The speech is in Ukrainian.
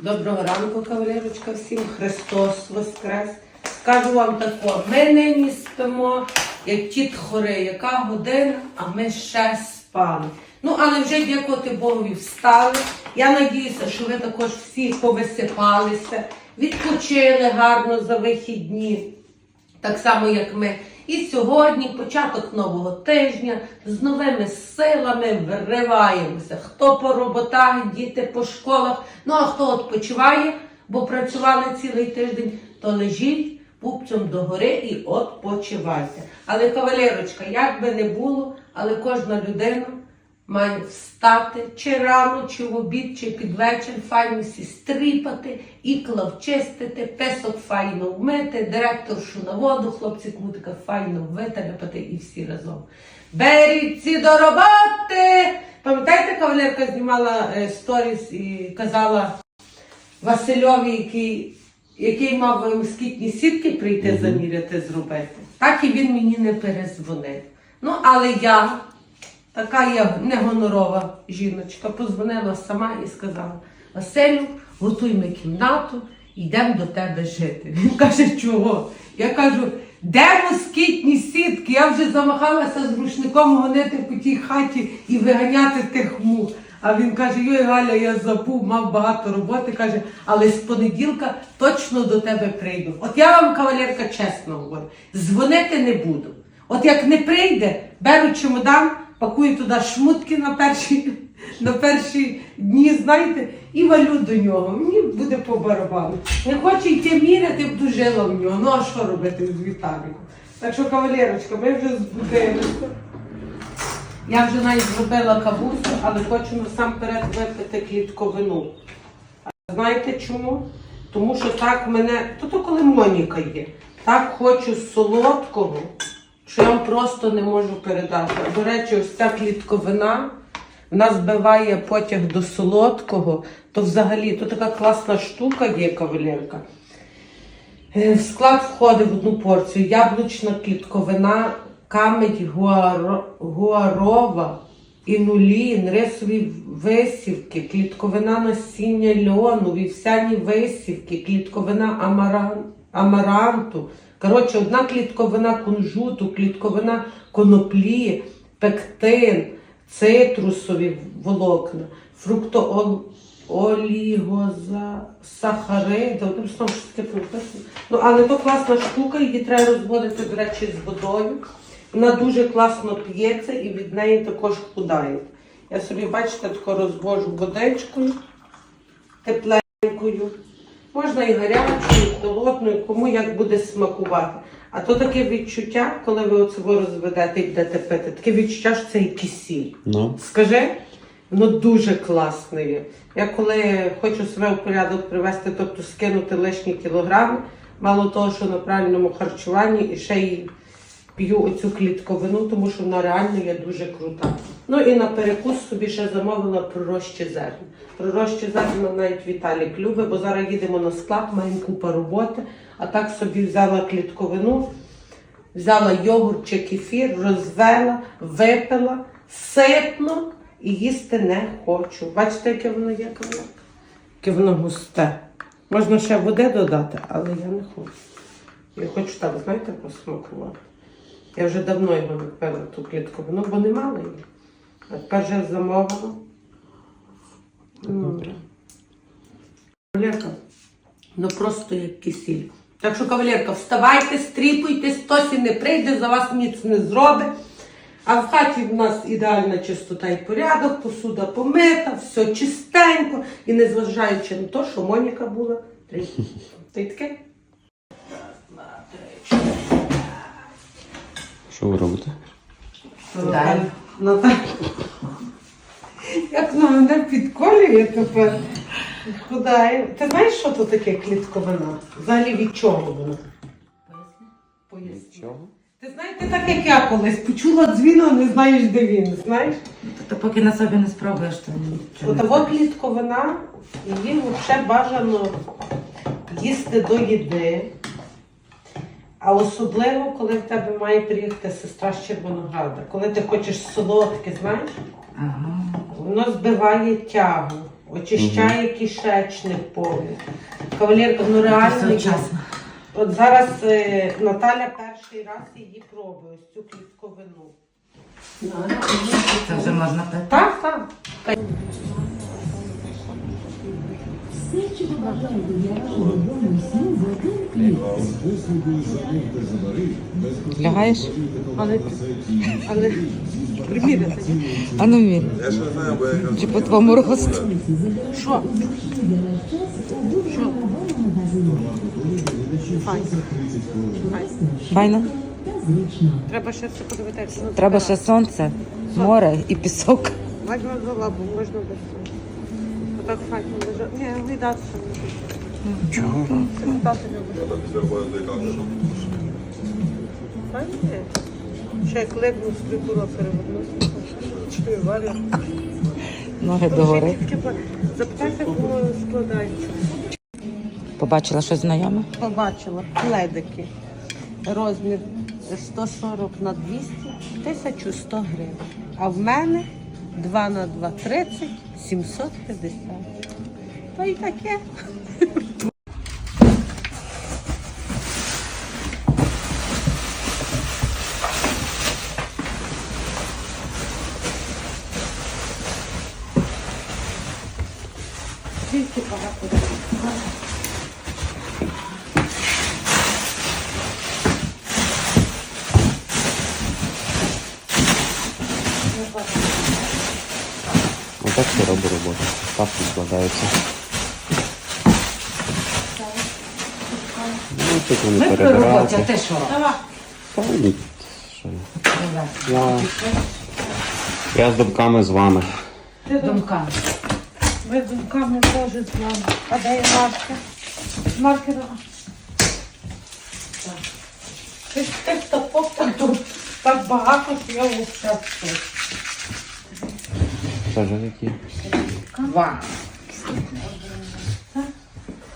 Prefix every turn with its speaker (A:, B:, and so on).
A: Доброго ранку, кавалерочка, всім Христос Воскрес. Скажу вам тако, ми нині спимо, як тіт хорий, яка година, а ми ще спали. Ну, але вже дякувати Богові встали. Я надіюся, що ви також всі повисипалися, відпочили гарно за вихідні так само, як ми. І сьогодні, початок нового тижня, з новими силами вириваємося. Хто по роботах, діти по школах, ну а хто відпочиває, бо працювали цілий тиждень, то лежіть пупцем догори і відпочивайте. Але, кавалерочка, як би не було, але кожна людина має встати чи рано, чи в обід, чи під вечір, файно сі стріпати, ікла вчистити, песок файно вмити, директоршу на воду, хлопці кмутика файно виталяпати і всі разом. Беріться до роботи! Пам'ятаєте, кавалерка знімала е, сторіс і казала Васильові, який, який мав москітні сітки прийти заміряти, зробити. Так і він мені не перезвонив. Ну, але я така я негонорова жіночка, позвонила сама і сказала: Василю, готуй ми кімнату, йдемо до тебе жити. Він каже, чого? Я кажу, де москітні сітки? Я вже замахалася з рушником гонити по тій хаті і виганяти тих мух. А він каже: Йой, Галя, я забув, мав багато роботи. каже, але з понеділка точно до тебе прийду. От я вам, кавалерка, чесно говорю, дзвонити не буду. От як не прийде, беру чемодан, пакую туди шмутки на перші, на перші дні, знаєте, і валю до нього. Мені буде по барабану. Не хоче йти міряти, б дожила в нього. Ну а що робити з Віталіком? Так що, кавалерочка, ми вже збудилися. Я вже навіть зробила кабусю, але хочу насамперед випити клітковину. А знаєте чому? Тому що так мене. То то коли Моніка є. Так хочу солодкого, що я вам просто не можу передати. До речі, ось ця клітковина. Вона збиває потяг до солодкого, то взагалі то така класна штука є кавалерка. Е, В склад входить в одну порцію яблучна клітковина, камедь гуаро, гуарова, інулін, рисові висівки, клітковина насіння льону, вівсяні висівки, клітковина амаран, амаранту. Коротше, одна клітковина кунжуту, клітковина коноплі, пектин, цитрусові волокна, фрукто олігозасахариди, одним словом, що таке. Ну, але то класна штука, її треба розводити, до речі, з водою. Вона дуже класно п'ється і від неї також худає. Я собі, бачите, тако розвожу водичкою тепленькою. Можна і гарячу, і холодною, кому як буде смакувати. А то таке відчуття, коли ви оце розведете і будете пити, таке відчуття, що це і кисіль.
B: Ну,
A: Скажи, воно дуже класне є. Я коли хочу себе в порядок привести, тобто скинути лишні кілограми, мало того, що на правильному харчуванні, і ще й п'ю оцю клітковину, тому що вона реально є дуже крута. Ну і на перекус собі ще замовила пророщі зерна. Пророщі зерна навіть Віталік любить, бо зараз їдемо на склад, маємо купа роботи, а так собі взяла клітковину. Взяла йогурт чи кефір, розвела, випила, ситно і їсти не хочу. Бачите, яке воно є кавалерка? Яке воно густе. Можна ще води додати, але я не хочу. Я хочу так, знаєте, посмакувати. Я вже давно його не пила ту клітковину, бо не мала її. А тепер вже замовила. Добре. Кавалерка, ну просто як кисіль. Так що, кавалерка, вставайте, стріпуйте, хтось і не прийде, за вас ніц не зробить. А в хаті в нас ідеальна чистота і порядок, посуда помита, все чистенько. І незважаючи на те, що Моніка була. Ти таке?
B: Що ви робите?
A: Наталя. Наталя. Як на мене підколює тепер. Худає. Ти знаєш, що то таке клітковина? Взагалі від чого воно? Поясни.
B: Чого?
A: Ти знаєш, ти так як я колись почула дзвіну, а не знаєш, де він, знаєш?
C: То поки на собі не спробуєш, то нічого. не
A: клітковина, її взагалі бажано їсти до їди. А особливо, коли в тебе має приїхати сестра з Червонограда. Коли ти хочеш солодке, знаєш,
C: Ага.
A: воно збиває тягу. очищає кишечник повністю. Кавалерка, ну реально. От зараз е, Наталя перший раз її пробує, ось цю клітковину.
C: Це вже можна пити.
A: Так, так.
C: Лягаєш?
A: Але, але приміряти.
C: А ну мір. Чи по твоєму росту?
A: Що? Що? Файн. Файн.
C: Файно.
A: Треба ще все подивитися.
C: Треба ще сонце, море і пісок.
A: Возьмемо за лабу, можна без Отак файно лежати. Ні, не.
B: Чого?
A: Стати не є. Ще як легну з прибура перевернуся. Чую, Валя.
C: Ноги догори.
A: Запитайся, кого складається.
C: Побачила щось знайоме?
A: Побачила пледики. Розмір 140 на 200, 1100 гривень. А в мене 2 на 2 30, 750. То і таке. Тільки багато.
B: Отак я роблю роботу. Папки складаються. Ну, тут вони
C: Ми при роботі, а
B: перебираються.
C: ти що?
B: Та ні, що я. Я, я з думками з вами.
C: Думка.
A: Ми з думками теж з вами. А де є маркер? Маркера. Ти ж тих топок так тут так багато, що я взагалі в шоці.
B: Це ж які?
C: Два.